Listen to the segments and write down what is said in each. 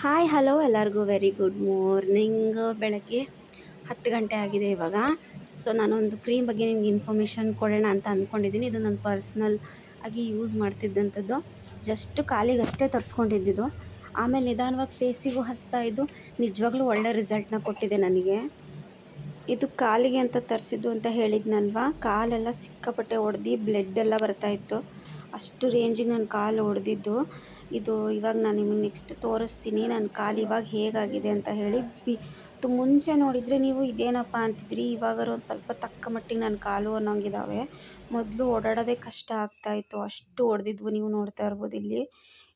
Hi hello ಎಲ್ಲರಿಗೂ very good morning ಬೆಳಗ್ಗೆ ಹತ್ತು ಗಂಟೆ ಆಗಿದೆ ಇವಾಗ. ಸೊ ನಾನೊಂದು ಕ್ರೀಮ್ ಬಗ್ಗೆ ನಿಮ್ಗೆ ಇನ್ಫಾರ್ಮೇಷನ್ ಕೊಡೋಣ ಅಂತ ಅಂದ್ಕೊಂಡಿದ್ದೀನಿ. ಇದು ನಾನು ಪರ್ಸ್ನಲ್ ಆಗಿ ಯೂಸ್ ಮಾಡ್ತಿದ್ದಂಥದ್ದು. ಜಸ್ಟ್ ಕಾಲಿಗೆ ಅಷ್ಟೇ ತರಿಸ್ಕೊಂಡಿದ್ದಿದ್ದು ಆಮೇಲೆ ನಿಧಾನವಾಗಿ ಫೇಸಿಗೂ ಹಚ್ತಾ ಇದ್ದು, ನಿಜವಾಗ್ಲೂ ಒಳ್ಳೆ ರಿಸಲ್ಟ್ನ ಕೊಟ್ಟಿದೆ ನನಗೆ. ಇದು ಕಾಲಿಗೆ ಅಂತ ತರಿಸಿದ್ದು ಅಂತ ಹೇಳಿದ್ನಲ್ವಾ? ಕಾಲೆಲ್ಲ ಸಿಕ್ಕಾಪಟ್ಟೆ ಹೊಡೆದು ಬ್ಲಡ್ ಎಲ್ಲ ಬರ್ತಾಯಿತ್ತು ಅಷ್ಟು ರೇಂಜಿಗೆ ನನ್ನ ಕಾಲು ಹೊಡೆದಿದ್ದು ಇದು ಇವಾಗ ನಾನು ನಿಮಗೆ ನೆಕ್ಸ್ಟ್ ತೋರಿಸ್ತೀನಿ. ನನ್ನ ಕಾಲು ಇವಾಗ ಹೇಗಾಗಿದೆ ಅಂತ ಹೇಳಿ ಬಿ ಮುಂಚೆ ನೋಡಿದರೆ ನೀವು ಇದೇನಪ್ಪ ಅಂತಿದ್ರಿ? ಇವಾಗಾರು ಒಂದು ಸ್ವಲ್ಪ ತಕ್ಕ ಮಟ್ಟಿಗೆ ನನ್ನ ಕಾಲು ಅನ್ನೋಂಗಿದ್ದಾವೆ ಮೊದಲು ಓಡಾಡೋದೇ ಕಷ್ಟ ಆಗ್ತಾಯಿತ್ತು ಅಷ್ಟು ಹೊಡೆದಿದ್ವು ನೀವು ನೋಡ್ತಾ ಇರ್ಬೋದು ಇಲ್ಲಿ.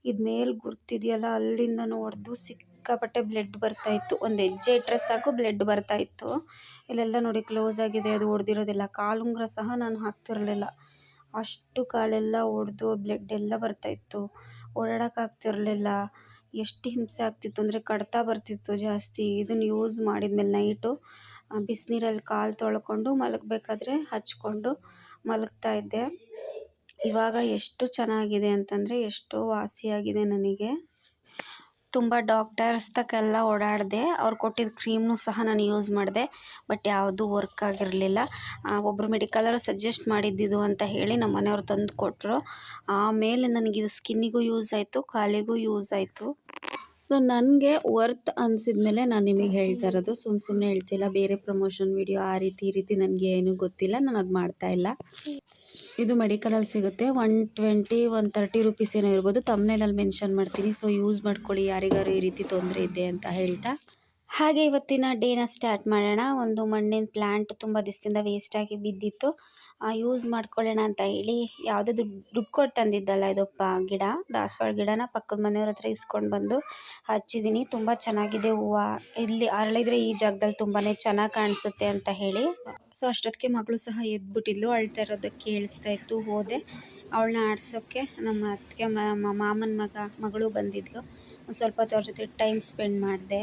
ಇದು ಮೇಲೆ ಗುರ್ತಿದೆಯಲ್ಲ ಅಲ್ಲಿಂದ ಹೊಡೆದು ಸಿಕ್ಕಾಪಟ್ಟೆ ಬ್ಲಡ್ ಬರ್ತಾಯಿತ್ತು ಒಂದು ಹೆಜ್ಜೆ ಇಟ್ಟರೆ ಸಾಕು ಬ್ಲಡ್ ಬರ್ತಾಯಿತ್ತು ಇಲ್ಲೆಲ್ಲ ನೋಡಿ ಕ್ಲೋಸ್ ಆಗಿದೆ, ಅದು ಹೊಡೆದಿರೋದಿಲ್ಲ. ಕಾಲುಂಗ್ರ ಸಹ ನಾನು ಹಾಕ್ತಿರಲಿಲ್ಲ. ಅಷ್ಟು ಕಾಲೆಲ್ಲ ಒಡೆದು ಬ್ಲಡ್ ಎಲ್ಲ ಬರ್ತಾಯಿತ್ತು ಓಡಾಡೋಕ್ಕಾಗ್ತಿರ್ಲಿಲ್ಲ. ಎಷ್ಟು ಹಿಂಸೆ ಆಗ್ತಿತ್ತು ಅಂದರೆ ಕಡ್ತ ಬರ್ತಿತ್ತು ಜಾಸ್ತಿ. ಇದನ್ನು ಯೂಸ್ ಮಾಡಿದ್ಮೇಲೆ ನೈಟು ಬಿಸಿನೀರಲ್ಲಿ ಕಾಲು ತೊಳ್ಕೊಂಡು ಮಲಗಬೇಕಾದ್ರೆ ಹಚ್ಕೊಂಡು ಮಲಗ್ತಾ ಇದ್ದೆ. ಇವಾಗ ಎಷ್ಟು ಚೆನ್ನಾಗಿದೆ ಅಂತಂದರೆ ಎಷ್ಟೋ ವಾಸಿಯಾಗಿದೆ ನನಗೆ. ತುಂಬ ಡಾಕ್ಟರ್ಸ್ ತಕ್ಕೆಲ್ಲ ಓಡಾಡಿದೆ, ಅವ್ರು ಕೊಟ್ಟಿದ್ದ ಕ್ರೀಮ್ನು ಸಹ ನಾನು ಯೂಸ್ ಮಾಡಿದೆ, ಬಟ್ ಯಾವುದೂ ವರ್ಕ್ ಆಗಿರಲಿಲ್ಲ. ಒಬ್ಬರು ಮೆಡಿಕಲರು ಸಜೆಸ್ಟ್ ಮಾಡಿದ್ದಿದ್ದು ಅಂತ ಹೇಳಿ ನಮ್ಮ ಮನೆಯವ್ರು ತಂದು ಕೊಟ್ಟರು ಆಮೇಲೆ ನನಗಿದು ಸ್ಕಿನ್ನಿಗೂ ಯೂಸ್ ಆಯಿತು, ಕಾಲಿಗೂ ಯೂಸ್ ಆಯಿತು. ಸೊ ನನಗೆ ವರ್ತ್ ಅನಿಸಿದ್ಮೇಲೆ ನಾನು ನಿಮಗೆ ಹೇಳ್ತಾ ಇರೋದು ಸುಮ್ಮ ಸುಮ್ಮನೆ ಹೇಳ್ತಿಲ್ಲ, ಬೇರೆ ಪ್ರಮೋಷನ್ ವಿಡಿಯೋ ಆ ರೀತಿ, ಈ ರೀತಿ ನನಗೆ ಏನೂ ಗೊತ್ತಿಲ್ಲ, ನಾನು ಅದು ಮಾಡ್ತಾ ಇಲ್ಲ. ಇದು ಮೆಡಿಕಲಲ್ಲಿ ಸಿಗುತ್ತೆ one twenty one thirty rupees ಏನೋ ಇರ್ಬೋದು ತಮ್ಮನೇಲಲ್ಲಿ ಮೆನ್ಷನ್ ಮಾಡ್ತೀನಿ. ಸೊ ಯೂಸ್ ಮಾಡ್ಕೊಳ್ಳಿ, ಯಾರಿಗಾರು ಈ ರೀತಿ ತೊಂದರೆ ಇದೆ ಅಂತ ಹೇಳ್ತಾ. ಹಾಗೆ ಇವತ್ತಿನ ಡೇನ ಸ್ಟಾರ್ಟ್ ಮಾಡೋಣ. ಒಂದು ಮಣ್ಣಿನ ಪ್ಲ್ಯಾಂಟ್ ತುಂಬ ದಿವಸದಿಂದ ವೇಸ್ಟಾಗಿ ಬಿದ್ದಿತ್ತು. ಯೂಸ್ ಮಾಡ್ಕೊಳ್ಳೋಣ ಅಂತ ಹೇಳಿ ಯಾವುದೇ ದುಡ್ಡು ದುಡ್ಡು ಕೊಟ್ಟು ತಂದಿದ್ದಲ್ಲ ಇದಪ್ಪ ಗಿಡ, ದಾಸವಾಳ ಗಿಡನ ಪಕ್ಕದ ಮನೆಯವ್ರ ಹತ್ರ ಇಸ್ಕೊಂಡು ಬಂದು ಹಚ್ಚಿದ್ದೀನಿ ತುಂಬ ಚೆನ್ನಾಗಿದೆ ಹೂವು. ಇಲ್ಲಿ ಅರಳಿದ್ರೆ ಈ ಜಾಗದಲ್ಲಿ ತುಂಬಾ ಚೆನ್ನಾಗಿ ಕಾಣಿಸುತ್ತೆ ಅಂತ ಹೇಳಿ. ಸೊ ಅಷ್ಟೊತ್ತಿಗೆ ಮಗಳು ಸಹ ಎದ್ಬಿಟ್ಟಿದ್ಲು. ಅಳ್ತಾ ಇರೋದಕ್ಕೆ ಕೇಳಿಸ್ತಾ ಇತ್ತು. ಹೋದೆ. ಅವಳನ್ನ ಆಡಿಸೋಕ್ಕೆ ನಮ್ಮ ಅತ್ತಿಗೆ ಮಾಮನ ಮಗ, ಮಗಳು ಬಂದಿದ್ಲು. ಸ್ವಲ್ಪ ಹೊತ್ತು ಅವ್ರ ಜೊತೆ ಟೈಮ್ ಸ್ಪೆಂಡ್ ಮಾಡಿದೆ.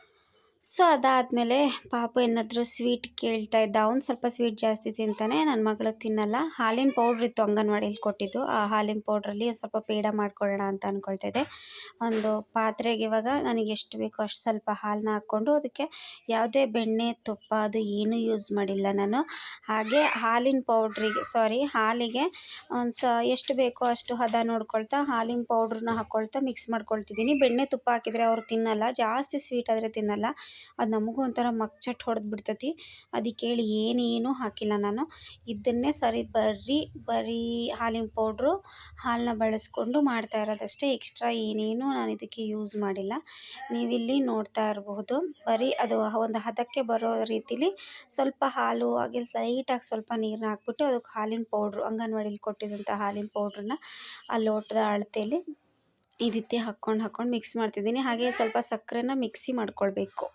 ಸೊ ಅದಾದಮೇಲೆ ಪಾಪು ಏನಾದರೂ ಸ್ವೀಟ್ ಕೇಳ್ತಾ ಇದ್ದ, ಅವ್ನು ಸ್ವಲ್ಪ ಸ್ವೀಟ್ ಜಾಸ್ತಿ ತಿಂತಾನೆ ನನ್ನ ಮಗಳು ತಿನ್ನಲ್ಲ. ಹಾಲಿನ ಪೌಡ್ರ್ ಇತ್ತು ಅಂಗನವಾಡಿಯಲ್ಲಿ ಕೊಟ್ಟಿದ್ದು. ಆ ಹಾಲಿನ ಪೌಡ್ರಲ್ಲಿ ಸ್ವಲ್ಪ ಪೇಡ ಮಾಡ್ಕೊಳ್ಳೋಣ ಅಂತ ಅಂದ್ಕೊಳ್ತಾ ಇದ್ದೆ. ಒಂದು ಪಾತ್ರೆಗೆ ಇವಾಗ ನನಗೆ ಎಷ್ಟು ಬೇಕೋ ಅಷ್ಟು ಸ್ವಲ್ಪ ಹಾಲನ್ನ ಹಾಕ್ಕೊಂಡು ಅದಕ್ಕೆ ಯಾವುದೇ ಬೆಣ್ಣೆ, ತುಪ್ಪ ಅದು ಏನೂ ಯೂಸ್ ಮಾಡಿಲ್ಲ ನಾನು. ಹಾಗೆ ಹಾಲಿನ ಪೌಡ್ರಿಗೆ ಸಾರಿ ಹಾಲಿಗೆ ಒಂದು ಸ ಎಷ್ಟು ಬೇಕೋ ಅಷ್ಟು ಹದ ನೋಡ್ಕೊಳ್ತಾ, ಹಾಲಿನ ಪೌಡ್ರನ್ನ ಹಾಕ್ಕೊಳ್ತಾ ಮಿಕ್ಸ್ ಮಾಡ್ಕೊಳ್ತಿದ್ದೀನಿ. ಬೆಣ್ಣೆ, ತುಪ್ಪ ಹಾಕಿದರೆ ಅವ್ರು ತಿನ್ನಲ್ಲ. ಜಾಸ್ತಿ ಸ್ವೀಟ್ ಆದರೆ ತಿನ್ನಲ್ಲ. ಅದು ನಮಗೂ ಒಂಥರ ಮಗ್ಚಟ್ ಹೊಡೆದು ಬಿಡ್ತೈತಿ ಅದಕ್ಕೆ ಹೇಳಿ ಏನೇನೂ ಹಾಕಿಲ್ಲ ನಾನು. ಇದನ್ನೇ ಸರಿ ಬರೀ ಬರೀ ಹಾಲಿನ ಪೌಡ್ರು, ಹಾಲನ್ನ ಬಳಸ್ಕೊಂಡು ಮಾಡ್ತಾ ಇರೋದಷ್ಟೇ. ಎಕ್ಸ್ಟ್ರಾ ಏನೇನೂ ನಾನು ಇದಕ್ಕೆ ಯೂಸ್ ಮಾಡಿಲ್ಲ. ನೀವಿಲ್ಲಿ ನೋಡ್ತಾ ಇರಬಹುದು. ಬರೀ ಅದು ಒಂದು ಹದಕ್ಕೆ ಬರೋ ರೀತಿಲಿ ಸ್ವಲ್ಪ ಹಾಲು ಹಾಗೆ ಲೈಟಾಗಿ ಸ್ವಲ್ಪ ನೀರನ್ನ ಹಾಕ್ಬಿಟ್ಟು ಅದಕ್ಕೆ ಹಾಲಿನ ಪೌಡ್ರು, ಅಂಗನವಾಡಿಲಿ ಕೊಟ್ಟಿದ್ದಂಥ ಹಾಲಿನ ಪೌಡ್ರನ್ನ ಆ ಲೋಟದ ಅಳತೆಯಲ್ಲಿ ಈ ರೀತಿ ಹಾಕ್ಕೊಂಡು ಹಾಕ್ಕೊಂಡು ಮಿಕ್ಸ್ ಮಾಡ್ತಿದ್ದೀನಿ. ಹಾಗೆ ಸ್ವಲ್ಪ ಸಕ್ಕರೆನ ಮಿಕ್ಸಿ ಮಾಡ್ಕೊಳ್ಬೇಕು.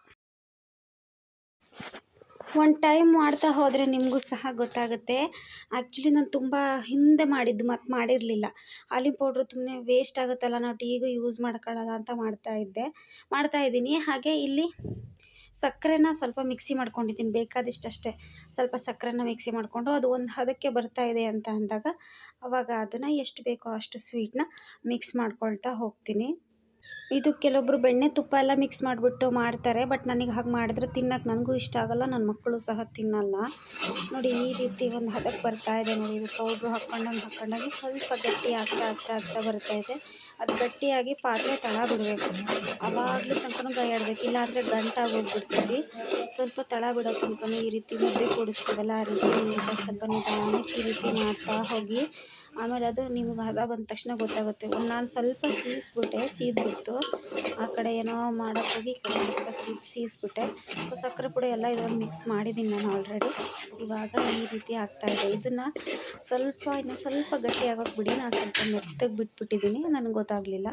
ಒಂದು ಟೈಮ್ ಮಾಡ್ತಾ ಹೋದರೆ ನಿಮಗೂ ಸಹ ಗೊತ್ತಾಗುತ್ತೆ. ಆ್ಯಕ್ಚುಲಿ ನಾನು ತುಂಬ ಹಿಂದೆ ಮಾಡಿದ್ದು ಮತ್ತು ಮಾಡಿರಲಿಲ್ಲ. ಹಾಲಿನ ಪೌಡ್ರ್ ತುಂಬ ವೇಸ್ಟ್ ಆಗುತ್ತಲ್ಲ, ನಾವು ಟೀಗೂ ಯೂಸ್ ಮಾಡ್ಕೊಳ್ಳಲ್ಲ ಅಂತ ಮಾಡ್ತಾ ಇದ್ದೆ. ಮಾಡ್ತಾ ಇದ್ದೀನಿ. ಹಾಗೆ ಇಲ್ಲಿ ಸಕ್ಕರೆನ ಸ್ವಲ್ಪ ಮಿಕ್ಸಿ ಮಾಡ್ಕೊಂಡಿದ್ದೀನಿ. ಬೇಕಾದಷ್ಟು ಸ್ವಲ್ಪ ಸಕ್ಕರೆನ ಮಿಕ್ಸಿ ಮಾಡಿಕೊಂಡು ಅದು ಒಂದು ಹದಕ್ಕೆ ಬರ್ತಾ ಇದೆ ಅಂತ ಅಂದಾಗ ಅವಾಗ ಅದನ್ನು ಎಷ್ಟು ಬೇಕೋ ಅಷ್ಟು ಸ್ವೀಟ್ನ ಮಿಕ್ಸ್ ಮಾಡ್ಕೊಳ್ತಾ ಹೋಗ್ತೀನಿ. ಇದು ಕೆಲವೊಬ್ಬರು ಬೆಣ್ಣೆ ತುಪ್ಪ ಎಲ್ಲ ಮಿಕ್ಸ್ ಮಾಡಿಬಿಟ್ಟು ಮಾಡ್ತಾರೆ ಬಟ್ ನನಗೆ ಹಾಗೆ ಮಾಡಿದ್ರೆ ತಿನ್ನೋಕೆ ನನಗೂ ಇಷ್ಟ ಆಗೋಲ್ಲ ನನ್ನ ಮಕ್ಕಳು ಸಹ ತಿನ್ನಲ್ಲ. ನೋಡಿ, ಈ ರೀತಿ ಒಂದು ಹದಕ್ಕೆ ಬರ್ತಾ ಇದೆ ನೋಡಿ, ಇದು ಪೌಡ್ರು ಹಾಕ್ಕೊಂಡಂಗೆ ಹಾಕ್ಕೊಂಡಾಗಿ ಸ್ವಲ್ಪ ಗಟ್ಟಿ ಆಗ್ತಾ ಆಗ್ತಾ ಆಗ್ತಾ ಬರ್ತಾ ಇದೆ. ಅದು ಗಟ್ಟಿಯಾಗಿ ಪಾತ್ರೆ ತಳ ಬಿಡಬೇಕು ಅವಾಗಲೂ ತನಕ ಗೈಯಾಡ್ಬೇಕು ಇಲ್ಲಾಂದರೆ ಗಂಟಾಗಿ ಹೋಗ್ಬಿಡ್ತೀವಿ ಸ್ವಲ್ಪ ತಳ ಬಿಡೋ ತನಕ ಈ ರೀತಿ ಮುದ್ದೆ ಕೂಡಿಸ್ತೀವಲ್ಲ, ಆ ರೀತಿ ಸ್ವಲ್ಪ ನಿಧಾನಕ್ಕೆ ಈ ರೀತಿ ಮಾಡ್ತಾ ಹೋಗಿ ಆಮೇಲೆ ಅದು ನಿಮ್ಗೆ ಹದ ಬಂದ ತಕ್ಷಣ ಗೊತ್ತಾಗುತ್ತೆ. ಒಂದು ನಾನು ಸ್ವಲ್ಪ ಸೀಸ್ಬಿಟ್ಟೆ, ಸೀದ್ಬಿಟ್ಟು ಆ ಕಡೆ ಏನೋ ಮಾಡೋಕ್ಕಾಗಿ ಈ ಕಡೆ ಸ್ವಲ್ಪ ಸೀದ್, ಸೀಸ್ಬಿಟ್ಟೆ. ಸೊ ಸಕ್ಕರೆ ಪುಡಿ ಎಲ್ಲ ಇದ್ರಲ್ಲಿ ಮಿಕ್ಸ್ ಮಾಡಿದ್ದೀನಿ ನಾನು ಆಲ್ರೆಡಿ ಇವಾಗ ಈ ರೀತಿ ಆಗ್ತಾಯಿದೆ ಇದನ್ನು ಸ್ವಲ್ಪ, ಇನ್ನು ಸ್ವಲ್ಪ ಗಟ್ಟಿ ಆಗೋಕೆ ಬಿಡಿ. ನಾನು ಸ್ವಲ್ಪ ಮೆತ್ತಗೆ ಬಿಟ್ಬಿಟ್ಟಿದ್ದೀನಿ ನನಗೆ ಗೊತ್ತಾಗಲಿಲ್ಲ.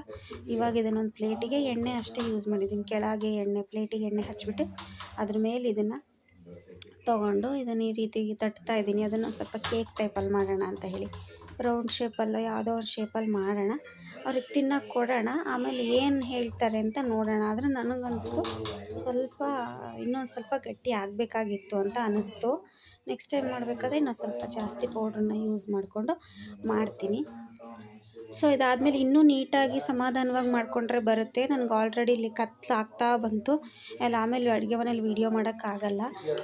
ಇವಾಗ ಇದನ್ನೊಂದು ಪ್ಲೇಟಿಗೆ ಎಣ್ಣೆ ಅಷ್ಟೇ ಯೂಸ್ ಮಾಡಿದ್ದೀನಿ ಕೆಳಗೆ ಎಣ್ಣೆ, ಪ್ಲೇಟಿಗೆ ಎಣ್ಣೆ ಹಚ್ಚಿಬಿಟ್ಟು ಅದ್ರ ಮೇಲೆ ಇದನ್ನು ತೊಗೊಂಡು ಇದನ್ನು ಈ ರೀತಿ ತಟ್ತಾ ಇದ್ದೀನಿ ಅದನ್ನು ಸ್ವಲ್ಪ ಕೇಕ್ ಟೈಪಲ್ಲಿ ಮಾಡೋಣ ಅಂತ ಹೇಳಿ. ರೌಂಡ್ ಶೇಪಲ್ಲೋ ಯಾವುದೋ ಒಂದು ಶೇಪಲ್ಲಿ ಮಾಡೋಣ. ಅವ್ರಿಗೆ ತಿನ್ನೋಕೆ ಕೊಡೋಣ. ಆಮೇಲೆ ಏನು ಹೇಳ್ತಾರೆ ಅಂತ ನೋಡೋಣ. ಆದರೆ ನನಗನ್ನಿಸ್ತು ಸ್ವಲ್ಪ, ಇನ್ನೊಂದು ಸ್ವಲ್ಪ ಗಟ್ಟಿ ಆಗಬೇಕಾಗಿತ್ತು ಅಂತ ಅನ್ನಿಸ್ತು ನೆಕ್ಸ್ಟ್ ಟೈಮ್ ಮಾಡಬೇಕಾದ್ರೆ ಇನ್ನೊಂದು ಸ್ವಲ್ಪ ಜಾಸ್ತಿ ಪೌಡ್ರನ್ನ ಯೂಸ್ ಮಾಡಿಕೊಂಡು ಮಾಡ್ತೀನಿ. ಸೊ ಇದಾದಮೇಲೆ ಇನ್ನೂ ನೀಟಾಗಿ ಸಮಾಧಾನವಾಗಿ ಮಾಡಿಕೊಂಡ್ರೆ ಬರುತ್ತೆ. ನನಗೆ ಆಲ್ರೆಡಿ ಇಲ್ಲಿ ಕತ್ಲಾಗ್ತಾ ಬಂತು. ಎಲ್ಲ ಆಮೇಲೆ ಅಡುಗೆ ಮನೇಲಿ ವೀಡಿಯೋ ಮಾಡೋಕ್ಕಾಗಲ್ಲ.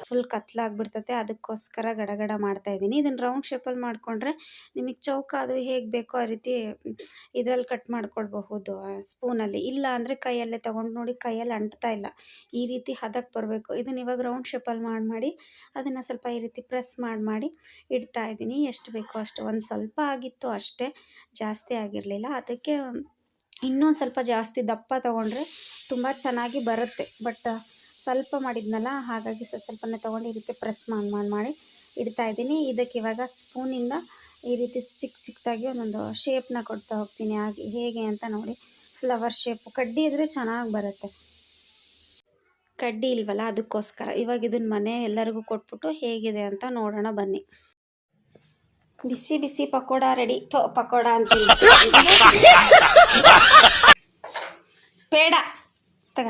ಫುಲ್ ಕತ್ಲಾಗ್ಬಿಡ್ತತೆ. ಅದಕ್ಕೋಸ್ಕರ ಗಡಗಡ ಮಾಡ್ತಾಯಿದ್ದೀನಿ ಇದನ್ನು ರೌಂಡ್ ಶೇಪಲ್ಲಿ ಮಾಡಿಕೊಂಡ್ರೆ ನಿಮಗೆ ಚೌಕ ಅದು ಹೇಗೆ ಬೇಕೋ ಆ ರೀತಿ ಇದರಲ್ಲಿ ಕಟ್ ಮಾಡ್ಕೊಳ್ಬಹುದು ಸ್ಪೂನಲ್ಲಿ ಇಲ್ಲ ಅಂದರೆ ಕೈಯಲ್ಲೇ ತೊಗೊಂಡು ನೋಡಿ ಕೈಯಲ್ಲಿ ಅಂಟ್ತಾ ಇಲ್ಲ. ಈ ರೀತಿ ಹದಕ್ಕೆ ಬರಬೇಕು. ಇದನ್ನು ಇವಾಗ ರೌಂಡ್ ಶೇಪಲ್ಲಿ ಮಾಡಿ ಮಾಡಿ, ಅದನ್ನು ಸ್ವಲ್ಪ ಈ ರೀತಿ ಪ್ರೆಸ್ ಮಾಡಿ ಮಾಡಿ ಇಡ್ತಾ ಇದ್ದೀನಿ. ಎಷ್ಟು ಬೇಕೋ ಅಷ್ಟು. ಒಂದು ಸ್ವಲ್ಪ ಆಗಿತ್ತು ಅಷ್ಟೇ. ಜಾಸ್ತಿ ಆಗಿರಲಿಲ್ಲ. ಅದಕ್ಕೆ ಇನ್ನೂ ಸ್ವಲ್ಪ ಜಾಸ್ತಿ ದಪ್ಪ ತೊಗೊಂಡ್ರೆ ತುಂಬ ಚೆನ್ನಾಗಿ ಬರುತ್ತೆ. ಬಟ್ ಸ್ವಲ್ಪ ಮಾಡಿದ್ನಲ್ಲ, ಹಾಗಾಗಿ ಸ್ವಲ್ಪ ಸ್ವಲ್ಪನೇ ತೊಗೊಂಡು ಈ ರೀತಿ ಪ್ರೆಸ್ ಮಾಡಿ ಮಾಡಿ ಮಾಡಿ ಇಡ್ತಾ ಇದ್ದೀನಿ. ಇದಕ್ಕೆ ಇವಾಗ ಸ್ಪೂನಿಂದ ಈ ರೀತಿ ಚಿಕ್ಕ ಚಿಕ್ಕದಾಗಿ ಒಂದೊಂದು ಶೇಪ್ನ ಕೊಡ್ತಾ ಹೋಗ್ತೀನಿ. ಹಾಗೆ ಹೇಗೆ ಅಂತ ನೋಡಿ. ಫ್ಲವರ್ ಶೇಪ್ ಕಡ್ಡಿ ಇದ್ದರೆ ಚೆನ್ನಾಗಿ ಬರುತ್ತೆ. ಕಡ್ಡಿ ಇಲ್ವಲ್ಲ, ಅದಕ್ಕೋಸ್ಕರ. ಇವಾಗ ಇದನ್ನ ಮನೆ ಎಲ್ಲರಿಗೂ ಕೊಟ್ಬಿಟ್ಟು ಹೇಗಿದೆ ಅಂತ ನೋಡೋಣ ಬನ್ನಿ. ಬಿಸಿ ಬಿಸಿ ಪಕೋಡ ರೆಡಿ ತೋ ಪಕೋಡ ಅಂತ ಪೇಡ ತಗ.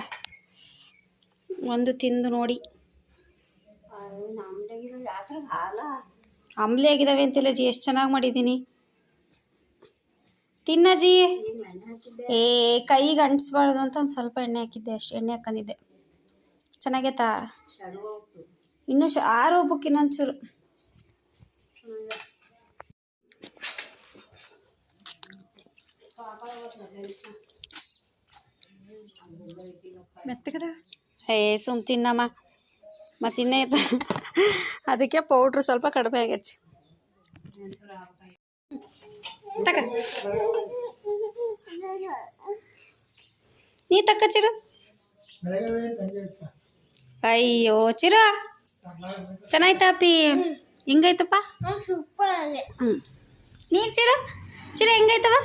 ಒಂದು ತಿಂದು ನೋಡಿ. ಅಂಬ್ಲಿ ಆಗಿದಾವೆ ಅಂತಿಲ್ಲ ಜಿ ಎಷ್ಟು ಚೆನ್ನಾಗಿ ಮಾಡಿದ್ದೀನಿ ತಿನ್ನಜಿ ಏ ಕೈಗೆ ಅಂಟಿಸ್ಬಾರ್ದು ಅಂತ ಒಂದು ಸ್ವಲ್ಪ ಎಣ್ಣೆ ಹಾಕಿದ್ದೆ ಅಷ್ಟು ಎಣ್ಣೆ ಹಾಕೊಂಡಿದ್ದೆ ಚೆನ್ನಾಗೈತಾ? ಇನ್ನೂ ಶ ಆರು ಇನ್ನೊಂಚೂರು ಏ ಸುಮ್ ತಿನ್ನಮ್ಮ. ಮತ್ತೆ ಇನ್ನೇ ಅದಕ್ಕೆ ಪೌಡ್ರ್ ಸ್ವಲ್ಪ ಕಡಿಮೆ ಆಗೈತಿ. ತಕ. ನೀ ತಕ್ಕ ಚಿರ. ಅಯ್ಯೋ ಚಿರ. ಚೆನ್ನಾಯ್ತಾ ಅಪ್ಪಿ ಹೆಂಗೈತಪ್ಪ? ಹ್ಞೂ ನೀ ಚಿರ? ಚಿರ ಹೆಂಗೈತವ?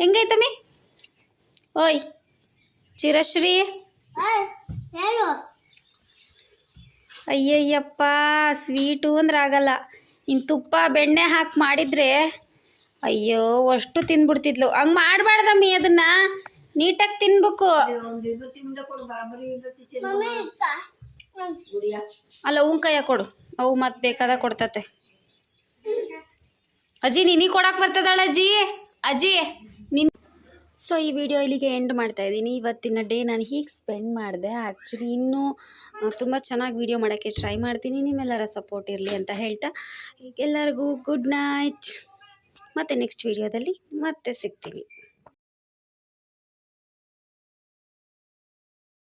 ಹೆಂಗೈತಮ್ಮಿ? ಓಯ್ ಚಿರಶ್ರೀ. ಅಯ್ಯಯ್ಯಪ್ಪ ಸ್ವೀಟು ಅಂದ್ರೆ ಆಗಲ್ಲ. ಇನ್ನು ತುಪ್ಪ ಬೆಣ್ಣೆ ಹಾಕಿ ಮಾಡಿದರೆ ಅಯ್ಯೋ ಅಷ್ಟು ತಿಂದ್ಬಿಡ್ತಿದ್ಲು ಹಂಗೆ ಮಾಡಬಾರ್ದಮ್ಮಿ ಅದನ್ನು. ನೀಟಾಗಿ ತಿನ್ಬೇಕು. ಅಲ್ಲ ಉಂಕಾಯ ಕೈಯ ಕೊಡು ಅವು ಮತ್ತೆ ಬೇಕಾದ ಕೊಡ್ತತೆ. ಅಜ್ಜಿ ನಿನಗೆ ಕೊಡಕ್ಕೆ ಬರ್ತದಳ ಅಜ್ಜಿ? ಅಜ್ಜಿ ನಿನ್ ಸೊ ಈ ವಿಡಿಯೋ ಇಲ್ಲಿಗೆ ಎಂಡ್ ಮಾಡ್ತಾ ಇದ್ದೀನಿ. ಇವತ್ತಿನ ಡೇ ನಾನು ಹೀಗೆ ಸ್ಪೆಂಡ್ ಮಾಡಿದೆ. ಆ್ಯಕ್ಚುಲಿ ಇನ್ನೂ ತುಂಬ ಚೆನ್ನಾಗಿ ವಿಡಿಯೋ ಮಾಡೋಕ್ಕೆ ಟ್ರೈ ಮಾಡ್ತೀನಿ. ನಿಮ್ಮೆಲ್ಲರ ಸಪೋರ್ಟ್ ಇರಲಿ ಅಂತ ಹೇಳ್ತಾ, ಎಲ್ಲರಿಗೂ ಗುಡ್ ನೈಟ್ ಮತ್ತು ನೆಕ್ಸ್ಟ್ ವಿಡಿಯೋದಲ್ಲಿ ಮತ್ತೆ ಸಿಗ್ತೀನಿ.